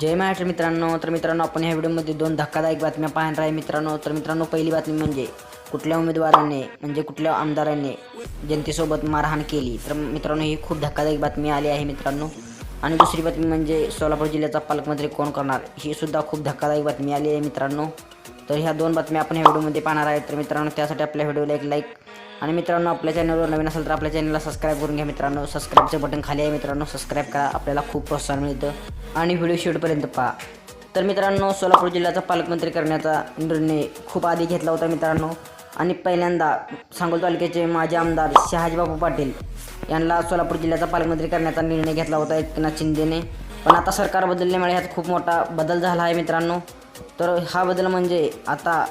जय महाराष्ट्र मित्रांनो. तर मित्रांनो आपण ह्या व्हिडिओमध्ये दोन धक्कादायक बातम्या पाहणार आहे मित्रांनो. तर मित्रांनो पहिली बातमी म्हणजे कुठल्या उमेदवाराने म्हणजे कुठल्या आमदाराने जनतेसोबत मारहाण केली? तर मित्रांनो ही खूप धक्कादायक बातमी आली आहे मित्रांनो. आणि दुसरी बातमी म्हणजे सोलापूर जिल्ह्याचा पालकमंत्री कोण करणार? ही सुद्धा खूप धक्कादायक बातमी आली आहे मित्रांनो. तर ह्या दोन बातम्या आपण ह्या व्हिडिओमध्ये पाहणार आहे तर मित्रांनो त्यासाठी आपल्या व्हिडिओला एक लाईक आणि मित्रांनो आपल्या चॅनलवर नवीन असेल तर आपल्या चॅनलला सबस्क्राईब करून घ्या मित्रांनो. सबस्क्राईबचं बटन खाली आहे मित्रांनो. सबस्क्राईब करा. आपल्याला खूप प्रोत्साहन मिळतं. आणि व्हिडिओ शेवटपर्यंत पहा. तर मित्रांनो सोलापूर जिल्ह्याचा पालकमंत्री करण्याचा निर्णय खूप आधी घेतला होता मित्रांनो. आणि पहिल्यांदा सांगोल तालुक्याचे माजी आमदार शहाजीबाबू पाटील यांना सोलापूर जिल्ह्याचा पालकमंत्री करण्याचा निर्णय घेतला होता एकनाथ शिंदेने. पण आता सरकार बदलल्यामुळे ह्यात खूप मोठा बदल झाला आहे मित्रांनो. तर हा बदल म्हणजे आता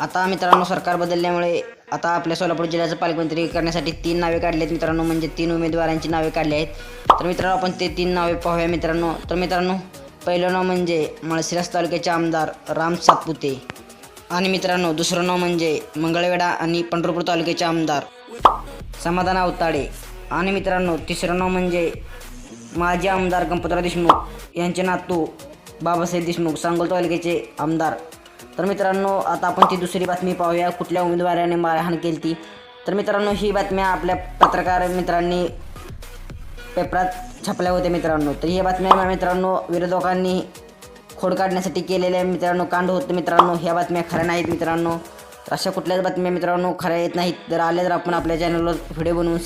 आता मित्रांनो सरकार बदलल्यामुळे आता आपल्या सोलापूर जिल्ह्याचं पालकमंत्री करण्यासाठी तीन नावे काढली आहेत मित्रांनो म्हणजे तीन उमेदवारांची नावे काढली आहेत. तर मित्रांनो आपण ते तीन नावे पाहूया मित्रांनो. तर मित्रांनो पहिलं नाव म्हणजे माळशिरस तालुक्याचे आमदार राम सातपुते. आणि मित्रांनो दुसरं नाव म्हणजे मंगळवेढा आणि पंढरपूर तालुक्याचे आमदार समाधान अवताडे आणि मित्रांनो तिसरं नाव म्हणजे माजी आमदार गणपतराव देशमुख यांचे नातू बाबासाहेब देशमुख सांगोल तालुक्याचे आमदार. तर मित्रांनो आता आपण ती दुसरी बातमी पाहूया. कुठल्या उमेदवाराने मारहाण केली ती तर मित्रांनो ही बातम्या आपल्या पत्रकार मित्रांनी पेपरात छापल्या होत्या मित्रांनो. तर ही बातम्या मित्रांनो विरोधकांनी खोड काढण्यासाठी केलेल्या मित्रांनो कांड होतं मित्रांनो. ह्या बातम्या खऱ्या नाहीत मित्रांनो. तर अशा कुठल्याच बातम्या मित्रांनो खऱ्या येत नाहीत. जर आल्या तर आपण आपल्या चॅनलवर व्हिडिओ बनवून